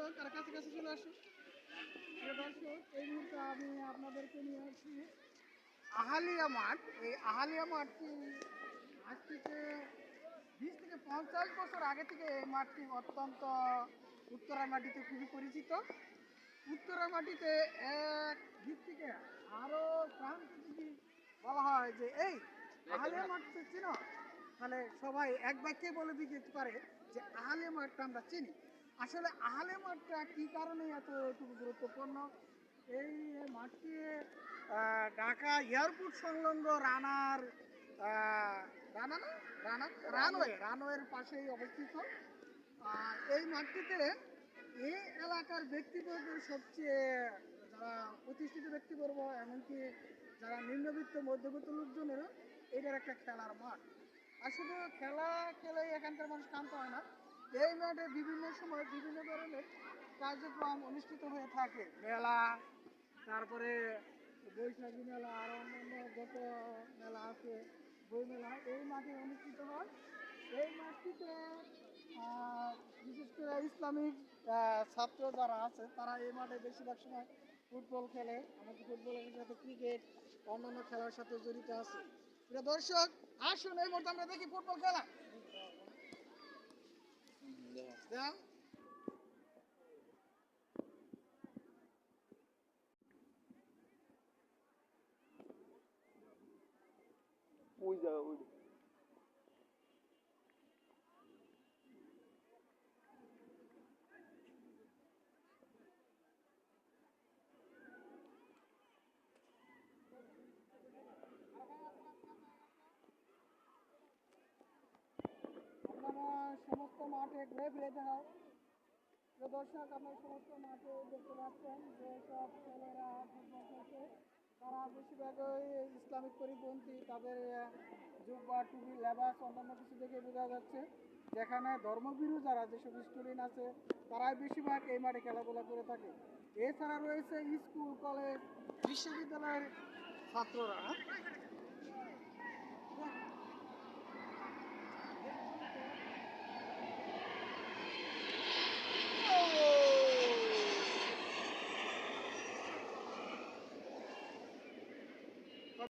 দর্শক আর কাছে কাছে চলে আসুন এই মুহূর্তে আমি আপনাদেরকে নিয়ে আসছি আহালিয়া মাঠ। এই আহালিয়া মাঠটি আজ থেকে বিশ থেকে পঞ্চাশ বছর আগে থেকে এই মাঠটি অত্যন্ত উত্তরা মাটিতে খুবই পরিচিত। উত্তরা মাটিতে এক দিক থেকে আরও প্রান্ত যদি বলা হয় যে, এই, আহালিয়া মাঠটা চিনো? তাহলে সবাই এক বাক্যে বলে দিতে পারে যে, আহালিয়া মাঠটা আমরা চিনি। আসলে আহালে মাঠটা কি কারণে এতটুকু গুরুত্বপূর্ণ? এই মাঠটি ঢাকা এয়ারপোর্ট সংলগ্ন রানার রানা না? রানা? রানওয়ে, রানওয়ের পাশেই অবস্থিত। এই মাঠটিতে এই এলাকার ব্যক্তিবর্গের সবচেয়ে যারা প্রতিষ্ঠিত ব্যক্তিবর্গ এমনকি যারা নিম্নবিত্ত, মধ্যবিত্ত লোকজনেরও এটার একটা খেলার মাঠ। আসলে খেলা খেলে এখানকার মানুষ ক্লান্ত হয় না। এই মাঠে বিভিন্ন সময় বিভিন্ন ধরনের কার্যক্রম অনুষ্ঠিত হয়ে থাকে। মেলা, তারপরে বৈশাখী মেলা, আর অন্যান্য যত মেলা আছে, বই মেলা এই মাঠে অনুষ্ঠিত হয়। এই মাঠটিতে বিশেষ করে ইসলামিক ছাত্র যারা আছে, তারা এই মাঠে বেশিরভাগ সময় ফুটবল খেলে। আমাদের ফুটবলের সাথে ক্রিকেট, অন্যান্য খেলার সাথে জড়িত আছে। প্রিয় দর্শক, আসুন এই মুহূর্তে আমরা দেখি ফুটবল খেলা। Né? Cuida, olha. সমস্ত মাঠে ঘুরে ফিরে প্রিয় দর্শক, আপনার সমস্ত মাঠে দেখতে পাচ্ছেন যে সব ছেলেরা ফুটবল খেলছে। তারা বেশিরভাগই ইসলামিক পরিপন্থী, তাদের জুব্বা, টুপি, লেবাস, অন্যান্য কিছু দেখে বোঝা যাচ্ছে। যেখানে ধর্মবিরু যারা, যেসব স্টুডেন্ট আছে, তারাই বেশিরভাগ এই মাঠে খেলাধুলা করে থাকে। এছাড়া রয়েছে স্কুল, কলেজ, বিশ্ববিদ্যালয়ের ছাত্ররা।